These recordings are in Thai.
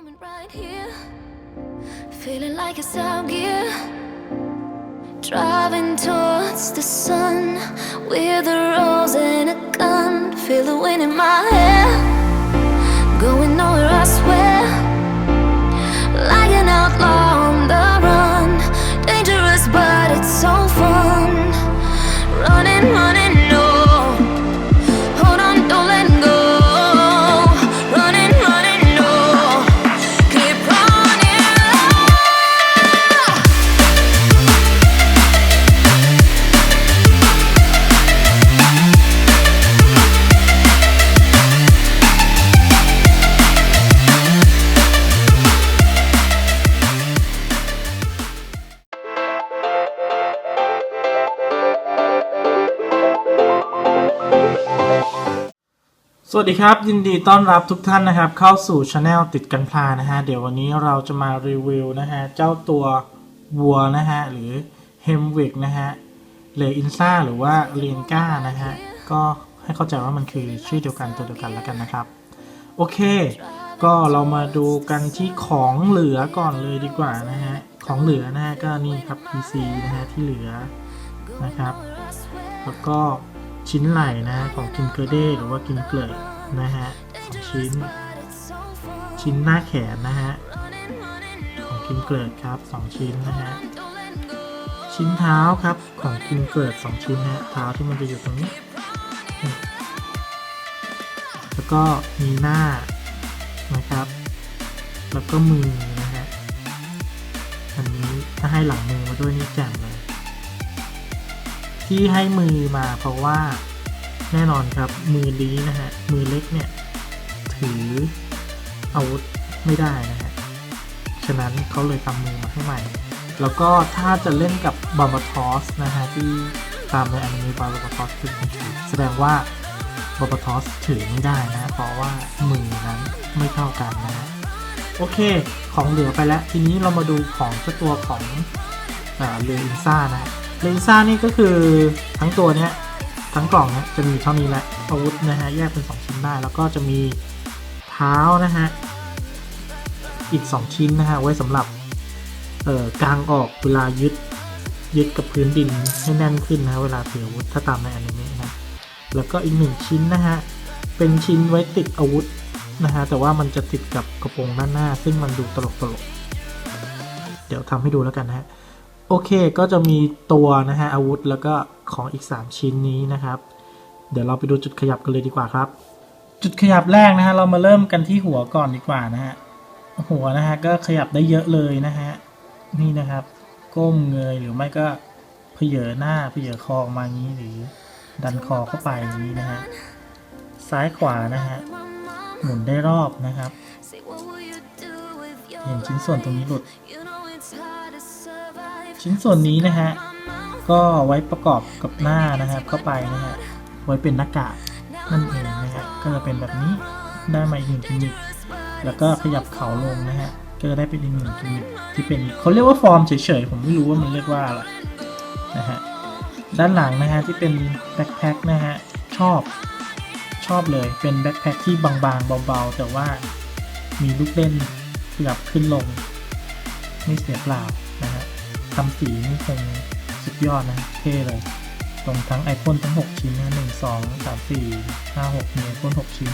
Moment right here, feeling like it's out gear. Driving towards the sun with a rose and a gun. Feel the wind in my hair, going nowhere, I swear. สวัสดีครับ ยินดีต้อนรับทุกท่านนะครับ เข้าสู่ช anel ติดกันพลานะฮะ เดี๋ยววันนี้เราจะมารีวิวนะฮะ เจ้าตัววัวนะฮะ หรือ h e m w i g นะฮะเลอินซ่าหรือว่าเลียนก้านะฮะ ก็ให้เข้าใจว่ามันคือชื่อเดียวกันตัวเดียวกันแล้วกันนะครับ โอเค ก็เรามาดูกันที่ของเหลือก่อนเลยดีกว่านะฮะ ของเหลือนะฮะก็นี่ครับ PC นะฮะที่เหลือนะครับ แล้วก็ ชิ้นไหลนะฮะของกินเกอเดหรือว่ากินเกลือนะฮะสองชิ้น ชิ้นหน้าแขนนะฮะของกินเกลือครับสองชิ้นนะฮะชิ้นเท้าครับของกินเกลือสองชิ้นนะฮะเท้าที่มันจะอยู่ตรงนี้ แล้วก็มีหน้านะครับ แล้วก็มือนะฮะอันนี้ถ้าให้หลังมือมาด้วยนี่แจ่มเลย ที่ให้มือมาเพราะว่าแน่นอนครับมือนี้นะฮะมือเล็กเนี่ยถืออาวุธไม่ได้นะฮะฉะนั้นเขาเลยทำมือมาให้ใหม่ แล้วก็ถ้าจะเล่นกับบาบาทอสนะฮะที่ตามในอนิเมะบาบาทอสคือคนถือแสดงว่าบาบาทอสถือไม่ได้นะเพราะว่ามือนั้นไม่เท่ากันนะฮะโอเค ของเหลือไปแล้ว ทีนี้เรามาดูของเจ้าตัวของเรืออินซ่านะ เลนซ่านี่ก็คือทั้งตัวเนี้ยทั้งกล่องเนี้ยจะมีเท่านี้แหละอาวุธนะฮะแยกเป็น 2 ชิ้นได้ แล้วก็จะมีเท้านะฮะอีก 2 ชิ้นนะฮะไว้สำหรับเอ่อกางออกเวลายึดยึดกับพื้นดินให้แน่นขึ้นนะเวลาถืออาวุธถ้าตามในอนิเมะนะแล้วก็อีกหนึ่งชิ้นนะฮะเป็นชิ้นไว้ติดอาวุธนะฮะแต่ว่ามันจะติดกับกระโปรงด้านหน้า ซึ่งมันดูตลกตลกเดี๋ยวทำให้ดูแล้วกันนะฮะ โอเคก็จะมีตัวนะฮะอาวุธแล้วก็ของอีก 3 ชิ้นนี้นะครับ เดี๋ยวเราไปดูจุดขยับกันเลยดีกว่าครับ จุดขยับแรกนะฮะเรามาเริ่มกันที่หัวก่อนดีกว่านะฮะหัวนะฮะก็ขยับได้เยอะเลยนะฮะนี่นะครับ ก้มเงยหรือไม่ก็เพเยอหน้าเพเยอคอมางี้หรือ ดันคอเข้าไปอย่างนี้นะฮะซ้ายขวานะฮะหมุนได้รอบนะครับเห็นชิ้นส่วนตรงนี้หลุด ชิ้นส่วนนี้นะฮะ ก็ไว้ประกอบกับหน้านะครับเข้าไปนะฮะ ไว้เป็นหน้ากากนั่นเองนะฮะ ก็จะเป็นแบบนี้ได้มาอีกหนึ่งกิมมิคแล้วก็ขยับเข่าลงนะฮะ ก็จะได้เป็นอีกหนึ่งกิมมิคที่เป็นเขาเรียกว่าฟอร์มเฉยๆ ผมไม่รู้ว่ามันเรียกว่าอะไรนะฮะ ด้านหลังนะฮะที่เป็นแบ็คแพ็คนะฮะ ชอบชอบเลย เป็นแบ็คแพ็คที่บางๆเบาๆ แต่ว่ามีลูกเล่นขยับขึ้นลงไม่เสียเปล่าำสีนี่คงสุดยอดนะเท่เลย ตรงทั้งไอพ่นทั้ง 6 ชิ้นนะหนึ่งสองสามสี่ห้าหกมีไอพ่น6ชิ้น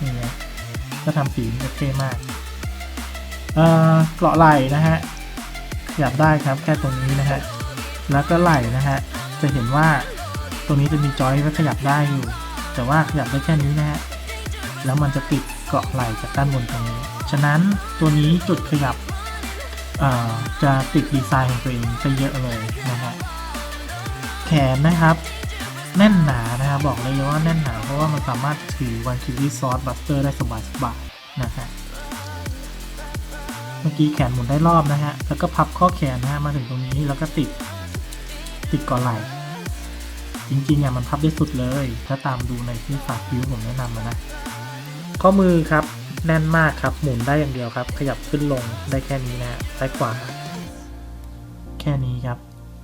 นี่นะก็ทำสีนี่เท่มากเอ่อเกราะไหล่นะฮะขยับได้ครับแค่ตรงนี้นะฮะแล้วก็ไหล่นะฮะจะเห็นว่าตรงนี้จะมีจอยไว้ขยับได้อยู่ แต่ว่าขยับได้แค่นี้นะฮะแล้วมันจะติดเกาะไหล่จากด้านบนตรงนี้ ฉะนั้นตัวนี้จุดขยับ จะติดดีไซน์ของตัวเองซะเยอะเลยนะฮะแขนนะครับ แน่นหนานะครับบอกเลยว่าแน่นหนาเพราะว่ามันสามารถถือวันคิวีซอสบัสเตอร์ได้สบายๆนะฮะเมื่อกี้แขนหมุนได้รอบนะฮะ แล้วก็พับข้อแขนนะฮะมาถึงตรงนี้แล้วก็ติดติดก่อนไหล่จริงๆอะมันพับได้สุดเลย ถ้าตามดูในที่ฝากวิวผมแนะนำมานะ ข้อมือครับ แน่นมากครับ หมุนได้อย่างเดียวครับ ขยับขึ้นลงได้แค่นี้นะฮะซ้ายขวา แค่นี้ครับ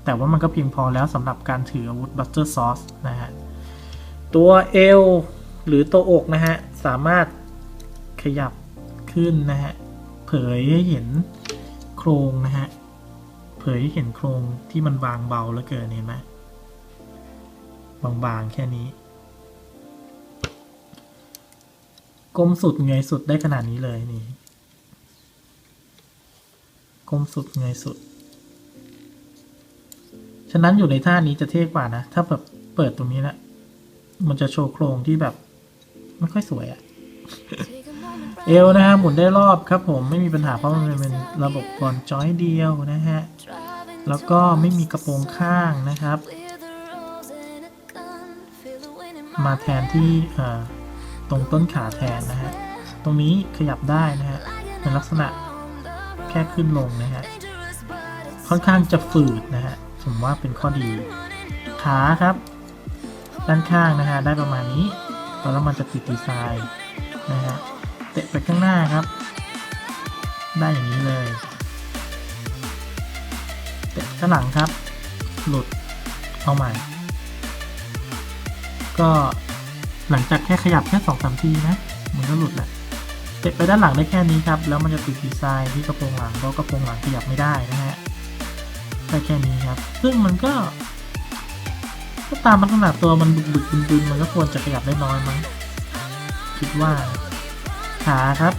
แต่ว่ามันก็เพียงพอแล้วสำหรับการถืออาวุธบัสเตอร์ซอสนะฮะ ตัวเอวหรือตัวอกนะฮะ สามารถขยับขขึ้นนะฮะ เผยให้เห็นโครงนะฮะ เผยให้เห็นโครงที่มันบางเบาเหลือเกินเห็นไหมบางๆแค่นี้ ก้มสุดเงยสุดได้ขนาดนี้เลยนี่ก้มสุดเงยสุด ฉะนั้นอยู่ในท่านี้จะเท่กว่านะ ถ้าแบบเปิดตรงนี้นะมันจะโชว์โครงที่แบบ ไม่ค่อยสวยอะเอวนะฮะหมุนได้รอบครับผมไม่มีปัญหาเพราะมันเป็นระบบบอลจอยเดียวนะฮะ แล้วก็ไม่มีกระโปรงข้างนะครับ มาแทนที่อ่อ ตรงต้นขาแทนนะฮะ ตรงนี้ขยับได้นะฮะเป็นลักษณะแค่ขึ้นลงนะฮะ ค่อนข้างจะฝืดนะฮะ ผมว่าเป็นข้อดี ขาครับ ด้านข้างนะฮะได้ประมาณนี้แล้วมันจะติดดีไซน์นะฮะ เตะไปข้างหน้าครับ ได้อย่างนี้เลย เตะข้างหลังครับ หลุด เอาใหม่ ก็ หลังจากแค่ขยับแค่สองสามทีนะมันก็หลุดแหละเตะไปด้านหลังได้แค่นี้ครับ แล้วมันจะติดดีไซน์ที่กระโปรงหลังเพราะกระโปรงหลังขยับไม่ได้นะฮะได้แค่นี้ครับ ซึ่งมันก็ก็ตามลักษณะตัวมันบึกๆบึนมันก็ควรจะขยับได้น้อยมั้งคิดว่า ขาครับ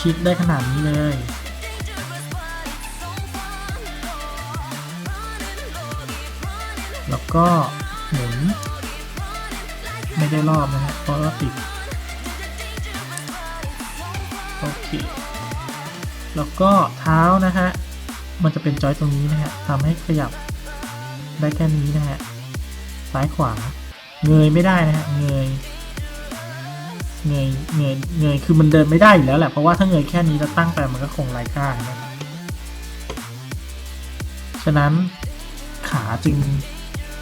ชิดได้ขนาดนี้เลยแล้วก็หมุน ไม่ได้รอบนะฮะเพราะว่าติดโอเคแล้วก็เท้านะฮะมันจะเป็นจอยตรงนี้นะฮะทำให้ขยับได้แค่นี้นะฮะซ้ายขวาเงยไม่ได้นะฮะเงยเงยเงยเงยคือมันเดินไม่ได้อยู่แล้วแหละเพราะว่าถ้าเงยแค่นี้แล้วตั้งไปมันก็คงไร้ค่านะฉะนั้นขาจึง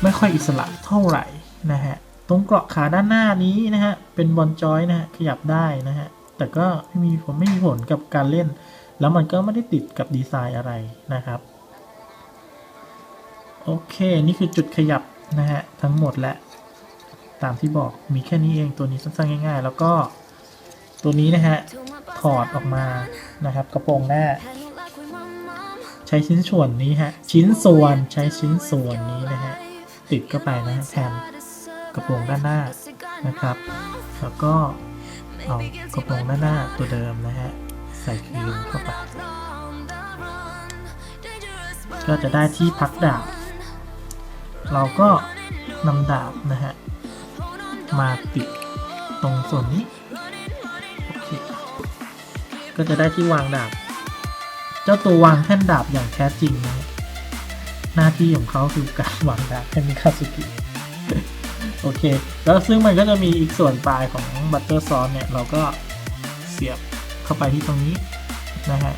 ไม่ค่อยอิสระเท่าไหร่นะฮะ ตรงเกราะขาด้านหน้านี้นะฮะ เป็นบอลจอยนะฮะ ขยับได้นะฮะ แต่ก็ไม่มีผมไม่มีผลกับการเล่น แล้วมันก็ไม่ได้ติดกับดีไซน์อะไรนะครับ โอเค นี่คือจุดขยับนะฮะ ทั้งหมดและ ตามที่บอกมีแค่นี้เองตัวนี้สั้นๆง่าย ๆ แล้วก็ตัวนี้นะฮะ ถอดออกมานะครับ กระโปรงหน้า ใช้ชิ้นส่วนนี้ฮะ ชิ้นส่วนใช้ชิ้นส่วนนี้นะฮะ ติดเข้าไปนะฮะแทน ระโปรงด้านหน้านะครับ แล้วก็เอากระโปรงด้านหน้าตัวเดิมนะฮะใส่คืนเข้าไป ก็จะได้ที่พักดาบ เราก็นำดาบนะฮะมาติดตรงส่วนนี้โอเคก็จะได้ที่วางดาบ เจ้าตัววางแท่นดาบอย่างแท้จริงนะหน้าที่ของเขาคือการวางดาบให้มิคาสุกิ โอเค แล้วซึ่งมันก็จะมีอีกส่วนปลายของบัตเตอร์ซอสเนี่ย เราก็เสียบเข้าไปที่ตรงนี้นะฮะ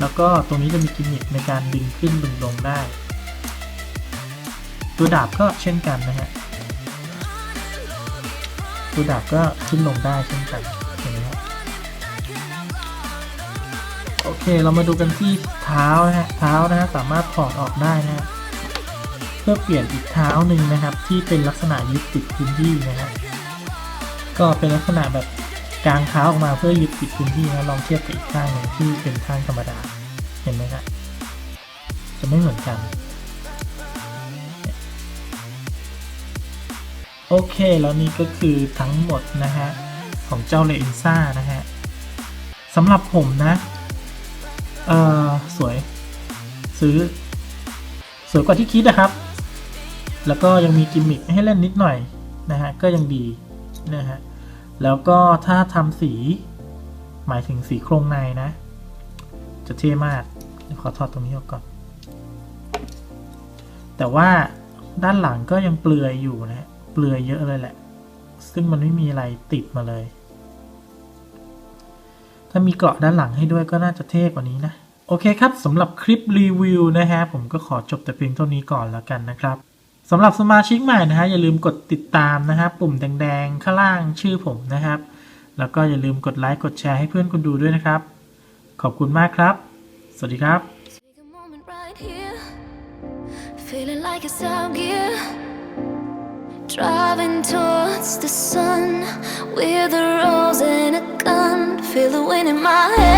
แล้วก็ตรงนี้จะมีกิมมิคในการดึงขึ้นดึงลงได้ ตัวดาบก็เช่นกันนะฮะ ตัวดาบก็ขึ้นลงได้เช่นกันเห็นไหมครับโอเค เรามาดูกันที่เท้านะฮะ เท้านะฮะสามารถถอดออกได้นะฮะ พื่อเปลี่ยนอีกเท้าหนึ่งนะครับ ที่เป็นลักษณะยึดติดพื้นที่นะฮะก็เป็นลักษณะแบบกางเท้าออกมาเพื่อยึดติดพื้นที่นะลองเทียบกับอีกข้างหนึ่งที่เป็นข้างธรรมดาเห็นไหมครับจะไม่เหมือนกันโอเคแล้วนี่ก็คือทั้งหมดนะฮะของเจ้าเลอินซ่านะฮะสำหรับผมนะเออสวยซื้อสวยกว่าที่คิดนะครับ แล้วก็ยังมีกิมมิคให้เล่นนิดหน่อยนะฮะก็ยังดีนะฮะแล้วก็ถ้าทำสีหมายถึงสีโครงในนะ จะเท่มากขอถอดตรงนี้ออกก่อน แต่ว่าด้านหลังก็ยังเปลือยอยู่นะฮะเปลือยเยอะเลยแหละ ซึ่งมันไม่มีอะไรติดมาเลย ถ้ามีเกราะด้านหลังให้ด้วยก็น่าจะเท่กว่านี้นะ โอเคครับสำหรับคลิปรีวิวนะฮะ ผมก็ขอจบแต่เพียงเท่านี้ก่อนแล้วกันนะครับ สำหรับสมาชิกใหม่นะฮะอย่าลืมกดติดตามนะครับ ปุ่มแดงๆ ข้างล่างชื่อผมนะครับ แล้วก็อย่าลืมกดไลค์กดแชร์ให้เพื่อนคุณดูด้วยนะครับ ขอบคุณมากครับ สวัสดีครับ Take a moment right here. Feeling like it's out gear. Driving towards the sun with a rose and a gun. Feel the wind in my hair.